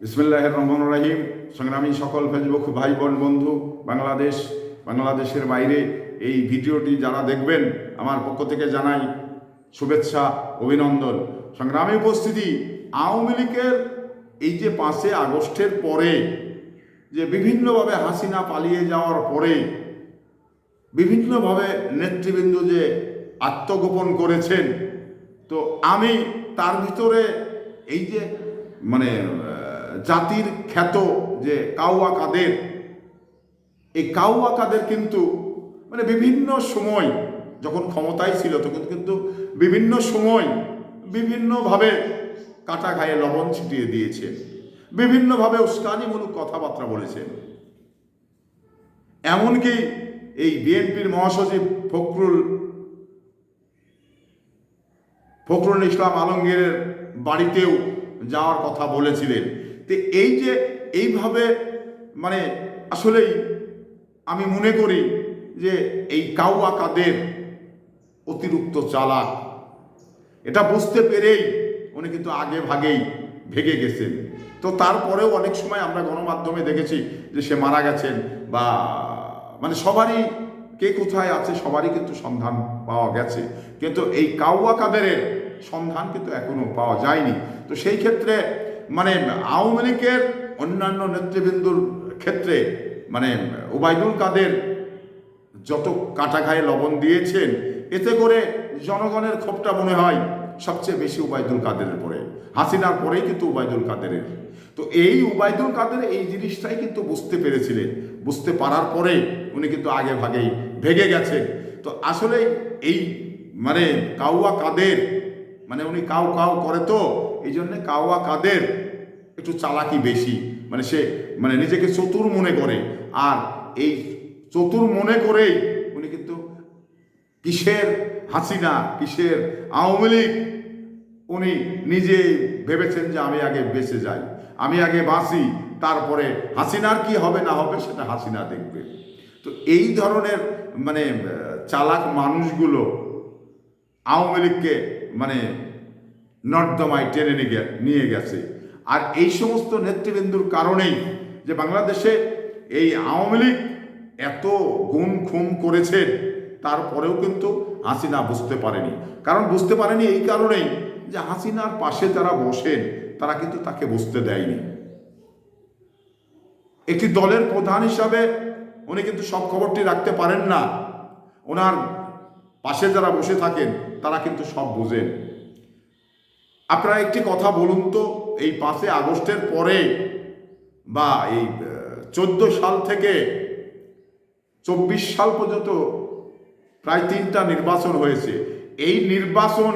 বিসমুল্লাহ রহমান রাহিম। সংগ্রামী সকল ফেসবুক ভাই বোন বন্ধু, বাংলাদেশ, বাংলাদেশের বাইরে এই ভিডিওটি যারা দেখবেন, আমার পক্ষ থেকে জানাই শুভেচ্ছা, অভিনন্দন। সংগ্রামী উপস্থিতি, আওয়ামী লীগের এই যে পাঁচে আগস্টের পরে যে বিভিন্নভাবে হাসিনা পালিয়ে যাওয়ার পরে বিভিন্নভাবে নেতৃবৃন্দ যে আত্মগোপন করেছেন, তো আমি তার ভিতরে এই যে মানে জাতির খ্যাত যে কাউয়া কাদের, এই কাউয়া কাদের কিন্তু মানে বিভিন্ন সময় যখন ক্ষমতায় ছিল তখন কিন্তু বিভিন্ন সময় বিভিন্নভাবে কাটা গায়ে লবণ ছিটিয়ে দিয়েছে, বিভিন্নভাবে উস্কানিমূলক কথাবার্তা বলেছেন এমনকি এই বিএনপির মহাসচিব ফখরুল ফখরুল ইসলাম আলমগীরের বাড়িতেও যাওয়ার কথা বলেছিলেন। তো এই যে এইভাবে মানে আসলেই আমি মনে করি যে এই কাউয়া কাদের অতিরিক্ত চালাক। এটা বুঝতে পেরেই উনি কিন্তু আগে ভাগেই ভেগে গেছেন। তো তারপরেও অনেক সময় আমরা গণমাধ্যমে দেখেছি যে সে মারা গেছেন বা মানে সবারই কে কোথায় আছে সবারই কিন্তু সন্ধান পাওয়া গেছে। কিন্তু এই কাউয়া কাদেরের সন্ধান কিন্তু এখনও পাওয়া যায়নি। তো সেই ক্ষেত্রে মানে আওয়ামী লীগের অন্যান্য নেতৃবৃন্দুর ক্ষেত্রে মানে ওবায়দুল কাদের যত কাটা গায়ে লবণ দিয়েছেন, এতে করে জনগণের ক্ষোভটা মনে হয় সবচেয়ে বেশি উবায়দুল কাদেরের পরে। হাসিনার পরেই কিন্তু উবায়দুল কাদেরের। তো এই উবায়দুল কাদের এই জিনিসটাই কিন্তু বুঝতে পেরেছিলেন। বুঝতে পারার পরে উনি কিন্তু আগে ভাগেই ভেগে গেছেন। তো আসলে এই মানে কাউয়া কাদের মানে উনি কাউ কাউ করে তো এই জন্যে কাউয়া কাদের একটু চালাকি বেশি। মানে সে মানে নিজেকে চতুর মনে করে। আর এই চতুর মনে করেই উনি কিন্তু কিসের হাসিনা, কিসের আওয়ামী লীগ, উনি নিজে ভেবেছেন যে আমি আগে বেঁচে যাই, আমি আগে বাঁচি, তারপরে হাসিনার কি হবে না হবে সেটা হাসিনা দেখবে। তো এই ধরনের মানে চালাক মানুষগুলো আওয়ামী লীগকে মানে নর্দমায় টেনে নিয়ে গেছে। আর এই সমস্ত নেতৃবৃন্দুর কারণেই যে বাংলাদেশে এই আওয়ামী লীগ এত গুম খুম করেছে, তারপরেও কিন্তু হাসিনা বুঝতে পারেনি। কারণ বুঝতে পারেনি এই কারণেই যে হাসিনার পাশে যারা বসেন, তারা কিন্তু তাকে বুঝতে দেয়নি। একটি দলের প্রধান হিসাবে উনি কিন্তু সব খবরটি রাখতে পারেন না। ওনার পাশে যারা বসে থাকেন, তারা কিন্তু সব বোঝেন। আপনারা একটি কথা বলুন তো, এই পাঁচে আগস্টের পরে বা এই চোদ্দ সাল থেকে চব্বিশ সাল পর্যন্ত প্রায় তিনটা নির্বাচন হয়েছে। এই নির্বাচন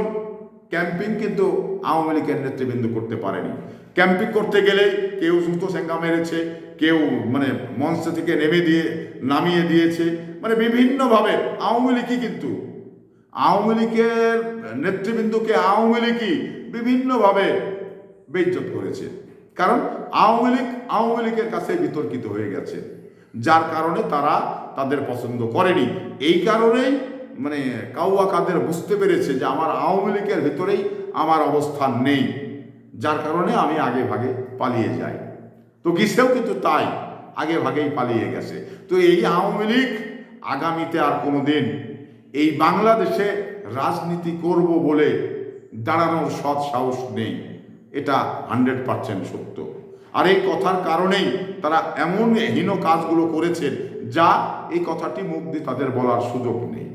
ক্যাম্পিং কিন্তু আওয়ামী লীগের নেতৃবৃন্দ করতে পারেনি। ক্যাম্পিং করতে গেলে কেউ জুতো সেঙ্গা মেরেছে, কেউ মানে মঞ্চ থেকে নেমে দিয়ে, নামিয়ে দিয়েছে। মানে বিভিন্নভাবে আওয়ামী লীগই কিন্তু আওয়ামী লীগের নেতৃবৃন্দকে আওয়ামী লীগই বিভিন্নভাবে বেইজ্জত করেছে। কারণ আওয়ামী লীগ আওয়ামী লীগের কাছে বিতর্কিত হয়ে গেছে। যার কারণে তারা তাদের পছন্দ করেনি। এই কারণেই মানে কাউয়া কাদের বুঝতে পেরেছে যে আমার আওয়ামী লীগের ভিতরেই আমার অবস্থান নেই। যার কারণে আমি আগে ভাগে পালিয়ে যাই। তো গিসেও কিন্তু তাই, আগে ভাগেই পালিয়ে গেছে। তো এই আওয়ামী লীগ আগামীতে আর কোনো দিন এই বাংলাদেশে রাজনীতি করব বলে দাঁড়ানোর সৎ সাহস নেই। এটা হান্ড্রেড পারসেন্ট সত্য। আর এই কথার কারণেই তারা এমন হীন কাজগুলো করেছেন যা এই কথাটি মুখ দিয়ে তাদের বলার সুযোগ নেই।